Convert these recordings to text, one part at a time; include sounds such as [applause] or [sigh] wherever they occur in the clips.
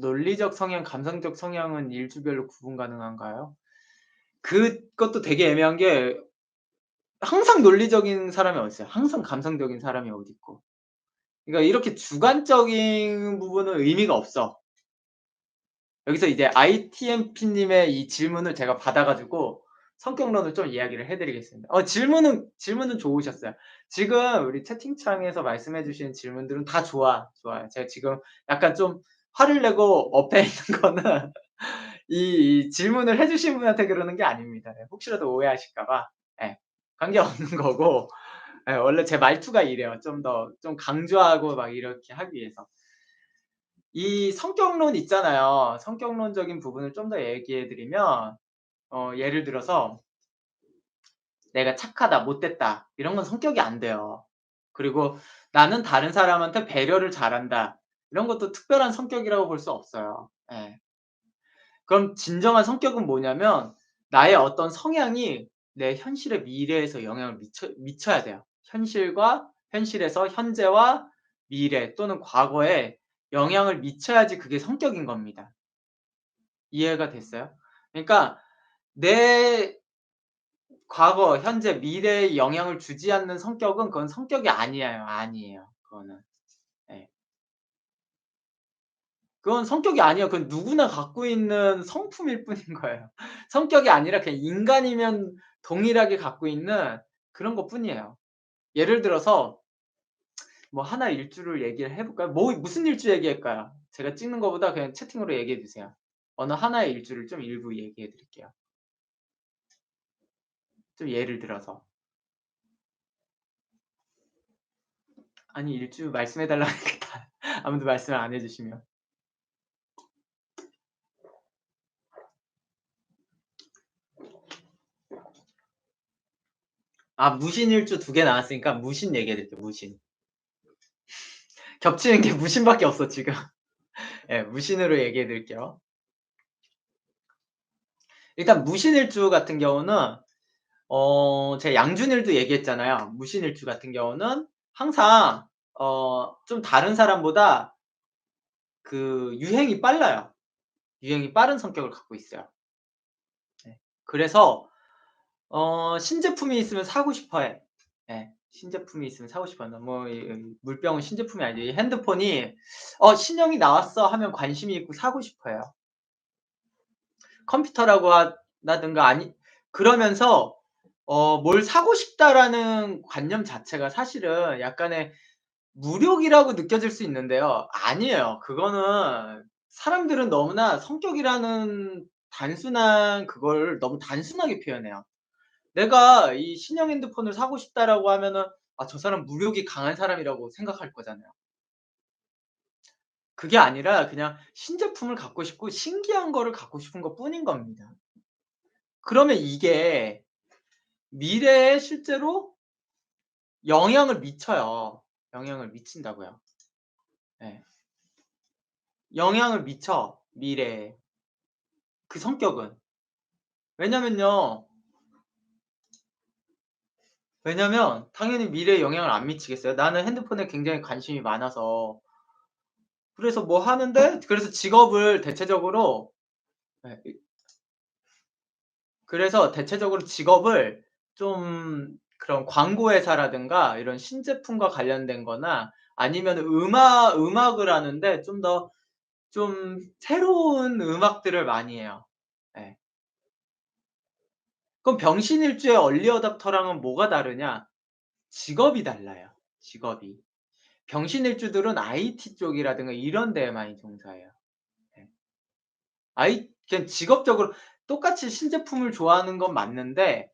논리적 성향, 감성적 성향은 일주별로 구분 가능한가요? 그것도 되게 애매한 게 항상 논리적인 사람이 어딨어요. 항상 감성적인 사람이 어디 있고. 그러니까 이렇게 주관적인 부분은 의미가 없어. 여기서 이제 ITMP 님의 이 질문을 제가 받아 가지고 성격론을 좀 이야기를 해 드리겠습니다. 어 질문은 질문은 좋으셨어요. 지금 우리 채팅창에서 말씀해 주신 질문들은 다 좋아. 좋아요. 제가 지금 약간 좀 화를 내고 업해 있는 [laughs] 거는 이, 이 질문을 해 주신 분한테 그러는 게 아닙니다. 네, 혹시라도 오해하실까 봐. 예. 관계 없는 [laughs] 거고 예, 원래 제 말투가 이래요. 좀더좀 강조하고 막 이렇게 하기 위해서. 이 성격론 있잖아요. 성격론적인 부분을 좀 더 얘기해 드리면 어 예를 들어서 내가 착하다, 못됐다 이런 건 성격이 안 돼요. 그리고 나는 다른 사람한테 배려를 잘한다. 이런 것도 특별한 성격이라고 볼 수 없어요. 예. 그럼 진정한 성격은 뭐냐면 나의 어떤 성향이 내 현실의 미래에서 영향을 미쳐 미쳐야 돼요. 현실과 현실에서 현재와 미래 또는 과거에 영향을 미쳐야지 그게 성격인 겁니다. 이해가 됐어요? 그러니까 내 과거, 현재, 미래에 영향을 주지 않는 성격은 그건 성격이 아니에요. 아니에요. 그거는. 예. 그건 성격이 아니에요. 그건 누구나 갖고 있는 성품일 뿐인 거예요. [laughs] 성격이 아니라 그냥 인간이면 동일하게 갖고 있는 그런 것 뿐이에요. 예를 들어서 뭐 하나 일주를 얘기를 해 볼까요? 뭐 무슨 일주 얘기할까요? 제가 찍는 것보다 그냥 채팅으로 얘기해 주세요. 어느 하나의 일주를 좀 일부 얘기해 드릴게요. 좀 예를 들어서. 아니 일주 말씀해 달라니까 [laughs] 아무도 말씀을 안 해 주시면. 아 무신일주 두 개 나왔으니까 무신 얘기해 드릴게요. 무신. 겹치는 게 [laughs] 무신밖에 없어 지금. 예, 무신으로 얘기해 드릴게요. 일단 무신일주 같은 경우는 어 제가 양준일도 얘기했잖아요. 무신일주 같은 경우는 항상 어 좀 다른 사람보다 그 유행이 빨라요. 유행이 빠른 성격을 갖고 있어요. 네. 그래서 어 신제품이 있으면 사고 싶어 해. 예. 신제품이 있으면 사고 싶어 한다. 뭐이 물병은 신제품이 아니지. 핸드폰이 어 신형이 나왔어 하면 관심이 있고 사고 싶어 해요. 컴퓨터라고 한다든가 아니 그러면서 어 '뭘 사고 싶다.'라는 관념 자체가 사실은 약간의 무력이라고 느껴질 수 있는데요. 아니에요. 그거는 사람들은 너무나 성격이라는 단순한 그걸 너무 단순하게 표현해요. 내가 이 신형 핸드폰을 사고 싶다라고 하면은 '아 저 사람 무력이 강한 사람'이라고 생각할 거잖아요. 그게 아니라 그냥 신제품을 갖고 싶고 신기한 거를 갖고 싶은 것 뿐인 겁니다. 그러면 이게 미래에 실제로 영향을 미쳐요. 영향을 미친다고요. 예. 영향을 미쳐 미래에. 그 성격은. 왜냐면요. 왜냐면 당연히 미래에 영향을 안 미치겠어요. 나는 핸드폰에 굉장히 관심이 많아서 그래서 뭐 하는데 그래서 직업을 대체적으로 예이 그래서 대체적으로 직업을 좀 그런 광고 회사라든가 이런 신제품과 관련된 거나 아니면은 음악 음악을 하는데 좀더좀 새로운 음악들을 많이 해요. 예. 그럼 병신일주의 얼리 어답터랑은 뭐가 다르냐? 직업이 달라요, 직업이. 병신일주들은 IT 쪽이라든가 이런 데에 많이 종사해요. 예. 아이 그냥 직업적으로 똑같이 신제품을 좋아하는 건 맞는데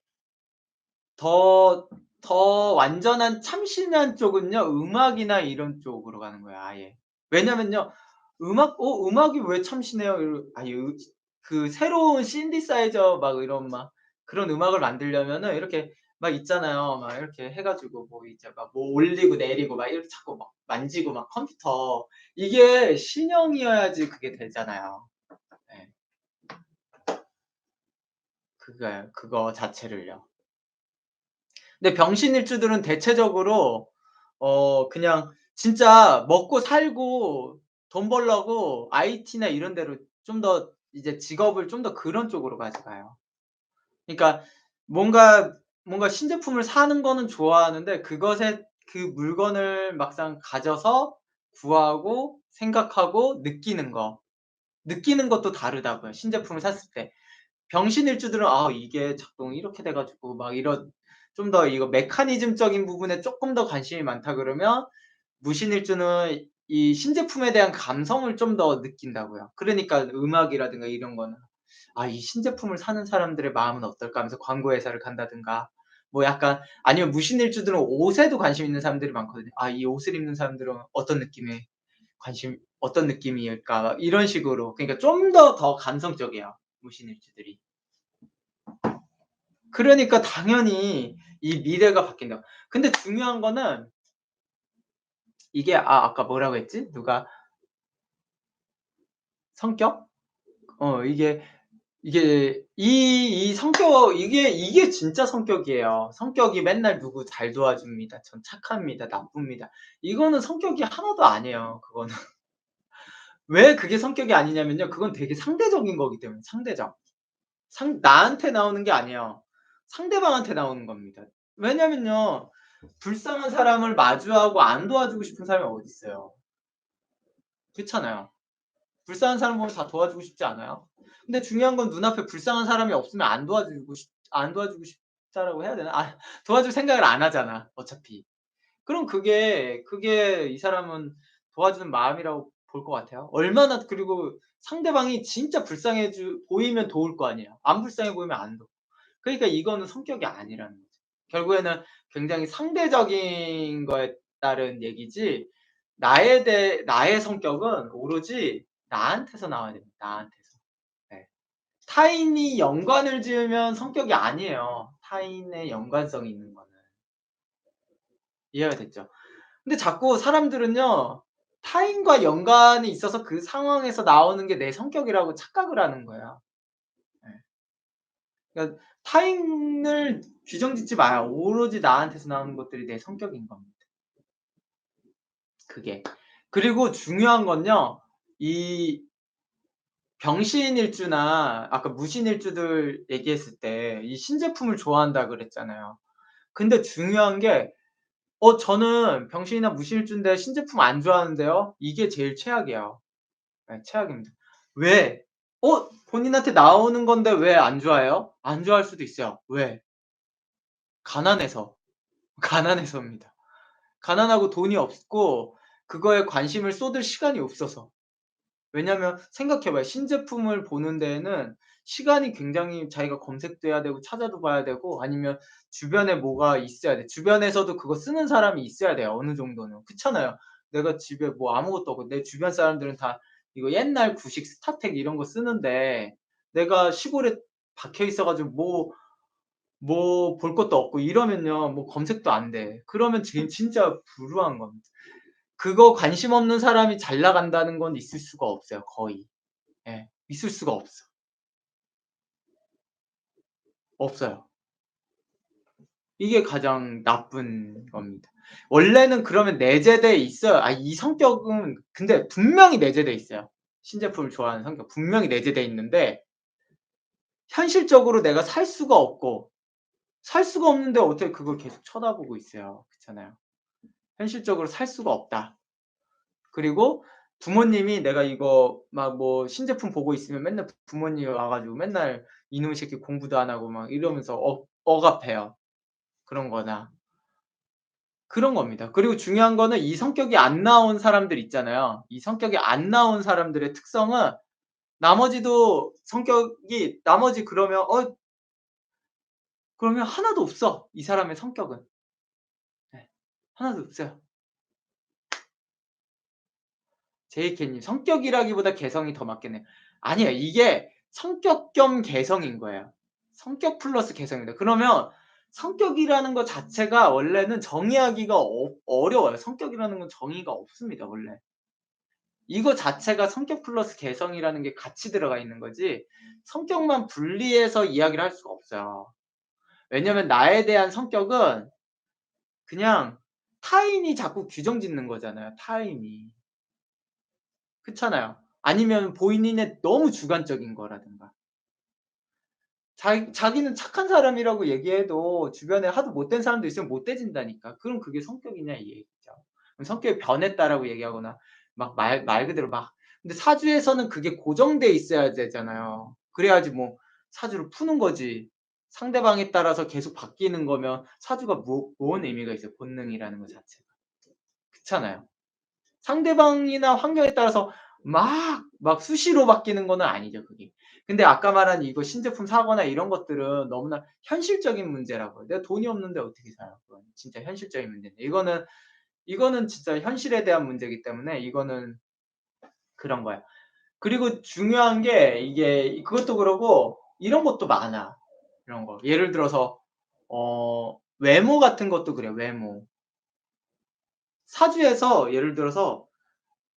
더 더 완전한 참신한 쪽은요. 음악이나 이런 쪽으로 가는 거예요 아예. 왜냐면요. 음악 "어 음악이 왜 참신해요?" 아니 으그 새로운 신디사이저 막 이런 막 그런 음악을 만들려면은 이렇게 막 있잖아요. 막 이렇게 해 가지고 뭐 이제 막 뭐 올리고 내리고 막 이렇게 자꾸 막 만지고 막 컴퓨터. 이게 신형이어야지 그게 되잖아요. 예. 그거요. 그거 자체를요. 근데 병신일주들은 대체적으로 어 그냥 진짜 먹고 살고 돈 벌려고 IT나 이런 데로 좀 더 이제 직업을 좀 더 그런 쪽으로 가져가요. 그러니까 뭔가, 뭔가 신제품을 사는 거는 좋아하는데 그것에 그 물건을 막상 가져서 구하고 생각하고 느끼는 거. 느끼는 것도 다르다고요, 신제품을 샀을 때. 병신일주들은 '아 이게 작동이 이렇게 돼 가지고 막 이런 좀 더 이거 메커니즘적인 부분에 쪼끔 더 관심이 많다.' 그러면 무신일주는 이 신제품에 대한 감성을 좀 더 느낀다고요. 그러니까 음악이라든가 이런 거는 ' 아 이 신제품을 사는 사람들의 마음은 어떨까?' 하면서 광고 회사를 간다든가 뭐 약간 아니면 무신일주들은 옷에도 관심 있는 사람들이 많거든요. '아 이 옷을 입는 사람들은 어떤 느낌의 관심 어떤 느낌일까?' 막 이런 식으로. 그러니까 좀 더더 감성적이에요, 무신일주들이. 그러니까 당연히 이 미래가 바뀐다. 근데 중요한 거는 이게 아 아까 뭐라고 했지? 누가 성격? 어 이게 이게 이 이 성격 이게 이게 진짜 성격이에요. 성격이 맨날 누구 잘 도와줍니다. 전 착합니다. 나쁩니다. 이거는 성격이 하나도 아니에요, 그거는. [laughs] 왜 그게 성격이 아니냐면요. 그건 되게 상대적인 거기 때문에 상대적. 상 나한테 나오는 게 아니에요. 상대방한테 나오는 겁니다. 왜냐면요. 불쌍한 사람을 마주하고 안 도와주고 싶은 사람이 어딨어요. 그렇잖아요. 불쌍한 사람 보면 다 도와주고 싶지 않아요? 근데 중요한 건 눈앞에 불쌍한 사람이 없으면 안 도와주고 싶 안 도와주고 싶다라고 해야 되나? 아 [laughs] 도와줄 생각을 안 하잖아, 어차피. 그럼 그게 그게 이 사람은 도와주는 마음이라고 볼 것 같아요. 얼마나 그리고 상대방이 진짜 불쌍해 주 보이면 도울 거 아니에요. 안 불쌍해 보이면 안 도워. 그러니까 이거는 성격이 아니라는 거죠. 결국에는 굉장히 상대적인 거에 따른 얘기지 나에 대해 나의 성격은 오로지 나한테서 나와야 됩니다, 나한테서. 네. 타인이 연관을 지으면 성격이 아니에요, 타인의 연관성이 있는 거는. 이해가 됐죠? 근데 자꾸 사람들은요. 타인과 연관이 있어서 그 상황에서 나오는 게 내 성격이라고 착각을 하는 거예요. 예. 그러니까 타인을 규정짓지 마요. 오로지 나한테서 나오는 것들이 내 성격인 겁니다. 그게. 그리고 중요한 건요. 이 병신일주나 아까 무신일주들 얘기했을 때 이 신제품을 좋아한다 그랬잖아요. 근데 중요한 게 "어 저는 병신이나 무신일주인데 신제품 안 좋아하는데요." 이게 제일 최악이에요. 네 최악입니다. 왜? 어 본인한테 나오는 건데 왜 안 좋아해요? 안 좋아할 수도 있어요. 왜? 가난해서. 가난해서입니다. 가난하고 돈이 없고 그거에 관심을 쏟을 시간이 없어서. 왜냐면 생각해 봐요. 신제품을 보는 데에는 시간이 굉장히 자기가 검색도 해야 되고 찾아도 봐야 되고 아니면 주변에 뭐가 있어야 돼. 주변에서도 그거 쓰는 사람이 있어야 돼요, 어느 정도는. 그렇잖아요. 내가 집에 뭐 아무것도 없고 내 주변 사람들은 다 이거 옛날 구식 스타텍 이런 거 쓰는데 내가 시골에 박혀 있어 가지고 뭐 뭐 볼 것도 없고 이러면요. 뭐 검색도 안 돼. 그러면 진 진짜 불우한 겁니다. 그거 관심 없는 사람이 잘 나간다는 건 있을 수가 없어요, 거의. 예. 있을 수가 없어. 없어요. 이게 가장 나쁜 겁니다. 원래는 그러면 내재돼 있어요. 아 이 성격은 근데 분명히 내재돼 있어요. 신제품을 좋아하는 성격 분명히 내재돼 있는데 현실적으로 내가 살 수가 없고 살 수가 없는데 어떻게 그걸 계속 쳐다보고 있어요. 그렇잖아요. 현실적으로 살 수가 없다. 그리고 부모님이 내가 이거 막 뭐 신제품 보고 있으면 맨날 부모님이 와 가지고 맨날 "이놈의 새끼 공부도 안 하고." 막 이러면서 억 억압해요. 그런 거나. 그런 겁니다. 그리고 중요한 거는 이 성격이 안 나온 사람들 있잖아요. 이 성격이 안 나온 사람들의 특성은 나머지도 성격이 나머지 그러면 어 그러면 하나도 없어. 이 사람의 성격은. 네. 하나도 없어요. 제이케님 성격이라기보다 개성이 더 맞겠네요. 아니에요. 이게 성격 겸 개성인 거예요. 성격 플러스 개성입니다. 그러면 성격이라는 것 자체가 원래는 정의하기가 어 어려워요. 성격이라는 건 정의가 없습니다, 원래. 이거 자체가 성격 플러스 개성이라는 게 같이 들어가 있는 거지 성격만 분리해서 이야기를 할 수가 없어요. 왜냐면 나에 대한 성격은 그냥 타인이 자꾸 규정 짓는 거잖아요, 타인이. 그렇잖아요. 아니면 본인의 너무 주관적인 거라든가. 자기 자기는 착한 사람이라고 얘기해도 주변에 하도 못된 사람도 있으면 못돼진다니까. 그럼 그게 성격이냐 이 얘기죠. 성격이 변했다라고 얘기하거나 막 말 말 그대로 막 근데 사주에서는 그게 고정돼 있어야 되잖아요. 그래야지 뭐 사주를 푸는 거지. 상대방에 따라서 계속 바뀌는 거면 사주가 뭐 뭔 의미가 있어요, 본능이라는 것 자체가. 그렇잖아요. 상대방이나 환경에 따라서 막, 막 수시로 바뀌는 거는 아니죠, 그게. 근데 아까 말한 이거 신제품 사거나 이런 것들은 너무나 현실적인 문제라고요. 내가 돈이 없는데 어떻게 사요? 그건 진짜 현실적인 문제인데. 이거는 이거는 진짜 현실에 대한 문제이기 때문에 이거는 그런 거야. 그리고 중요한 게 이게 그것도 그러고 이런 것도 많아. 이런 거. 예를 들어서 어 외모 같은 것도 그래요, 외모. 사주에서 예를 들어서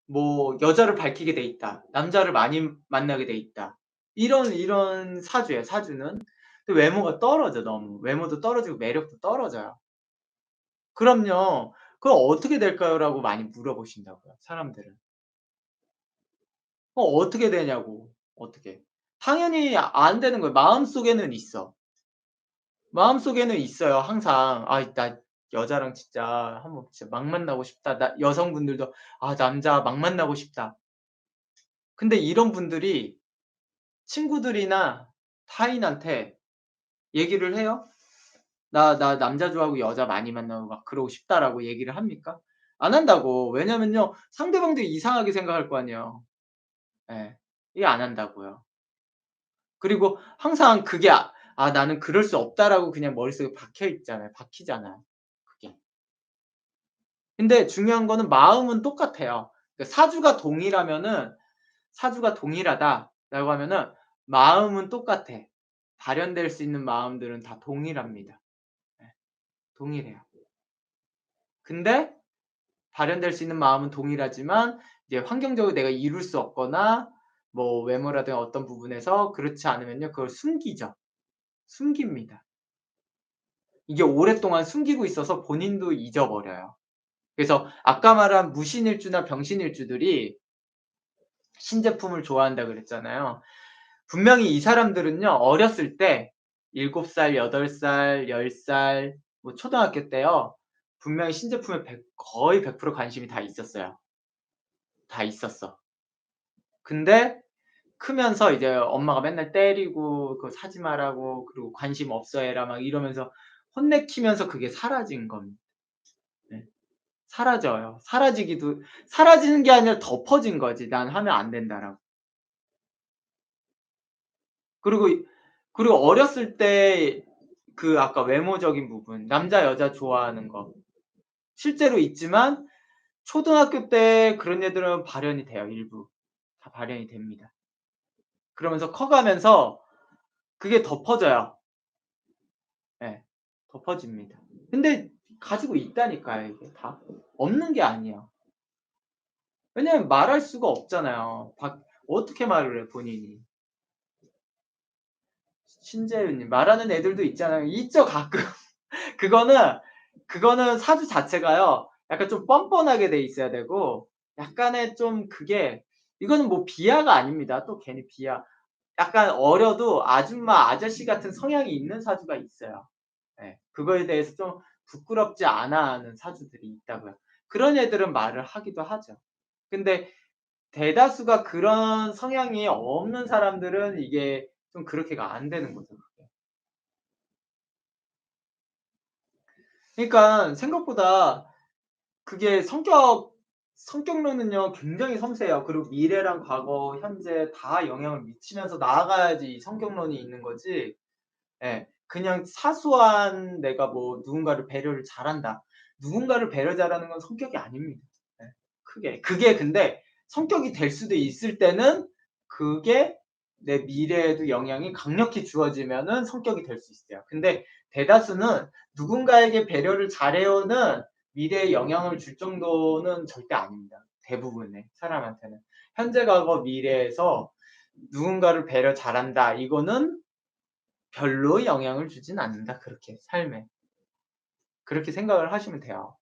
뭐 여자를 밝히게 돼 있다. 남자를 많이 만나게 돼 있다. 이런 이런 사주예요, 사주는. 근데 외모가 떨어져 너무. 외모도 떨어지고 매력도 떨어져요. 그럼요. "그럼 어떻게 될까요?"라고 많이 물어보신다고요, 사람들은. 어 어떻게 되냐고. 어떻게. 당연히 안 되는 거예요. 마음속에는 있어. 마음속에는 있어요, 항상. '아 나 여자랑 진짜 한번 진짜 막 만나고 싶다.' 나 여성분들도 '아 남자 막 만나고 싶다.' 근데 이런 분들이 친구들이나 타인한테 얘기를 해요? "나 나 남자 좋아하고 여자 많이 만나고 막 그러고 싶다."라고 얘기를 합니까? 안 한다고. 왜냐면요. 상대방도 이상하게 생각할 거 아니에요. 예. 이해 안 한다고요. 그리고 항상 그게 '아 아 나는 그럴 수 없다.'라고 그냥 머릿속에 박혀 있잖아요. 박히잖아요, 그게. 근데 중요한 거는 마음은 똑같아요. 그 사주가 동일하면은 사주가 동일하다라고 하면은 마음은 똑같아. 발현될 수 있는 마음들은 다 동일합니다. 예. 동일해요. 근데 발현될 수 있는 마음은 동일하지만 이제 환경적으로 내가 이룰 수 없거나 뭐 외모라든가 어떤 부분에서 그렇지 않으면요. 그걸 숨기죠. 숨깁니다. 이게 오랫동안 숨기고 있어서 본인도 잊어버려요. 그래서 아까 말한 무신일주나 병신일주들이 신제품을 좋아한다 그랬잖아요. 분명히 이 사람들은요. 어렸을 때 7 살, 8 살, 10살 뭐 초등학교 때요. 분명히 신제품에 100 거의 100% 관심이 다 있었어요. 다 있었어. 근데 크면서 이제 엄마가 맨날 때리고 "그거 사지 말라고 그리고 관심 없어 해라." 막 이러면서 혼내키면서 그게 사라진 겁니다. 네. 사라져요. 사라지기도 사라지는 게 아니라 덮어진 거지. '난 하면 안 된다.'라고. 그리고 그리고 어렸을 때 그 아까 외모적인 부분 남자 여자 좋아하는 거 실제로 있지만 초등학교 때 그런 애들은 발현이 돼요, 일부. 다 발현이 됩니다. 그러면서 커가면서 그게 덮어져요. 예. 덮어집니다. 근데 가지고 있다니까요, 이게 다. 없는 게 아니에요. 왜냐면 말할 수가 없잖아요. 박 어떻게 말을 해 본인이. 신재윤님 말하는 애들도 있잖아요. 있죠 가끔. [laughs] 그거는 그거는 사주 자체가요. 약간 좀 뻔뻔하게 돼 있어야 되고 약간의 좀 그게 이거는 뭐 비하가 아닙니다. 또 괜히 비하. 약간 어려도 아줌마, 아저씨 같은 성향이 있는 사주가 있어요. 예. 그거에 대해서 좀 부끄럽지 않아 하는 사주들이 있다고요. 그런 애들은 말을 하기도 하죠. 근데 대다수가 그런 성향이 없는 사람들은 이게 좀 그렇게가 안 되는 거죠. 그러니까 생각보다 그게 성격 성격론은요 굉장히 섬세해요. 그리고 미래랑 과거, 현재 다 영향을 미치면서 나아가야지 성격론이 있는 거지 예 그냥 사소한 내가 뭐 누군가를 배려를 잘한다. 누군가를 배려 잘하는 건 성격이 아닙니다. 예 크게. 그게 근데 성격이 될 수도 있을 때는 그게 내 미래에도 영향이 강력히 주어지면은 성격이 될 수 있어요. 근데 대다수는 누군가에게 배려를 잘해요는 미래에 영향을 줄 정도는 절대 아닙니다. 대부분의 사람한테는. 현재, 과거, 미래에서 누군가를 배려 잘한다. 이거는 별로 영향을 주진 않는다. 그렇게 삶에. 그렇게 생각을 하시면 돼요.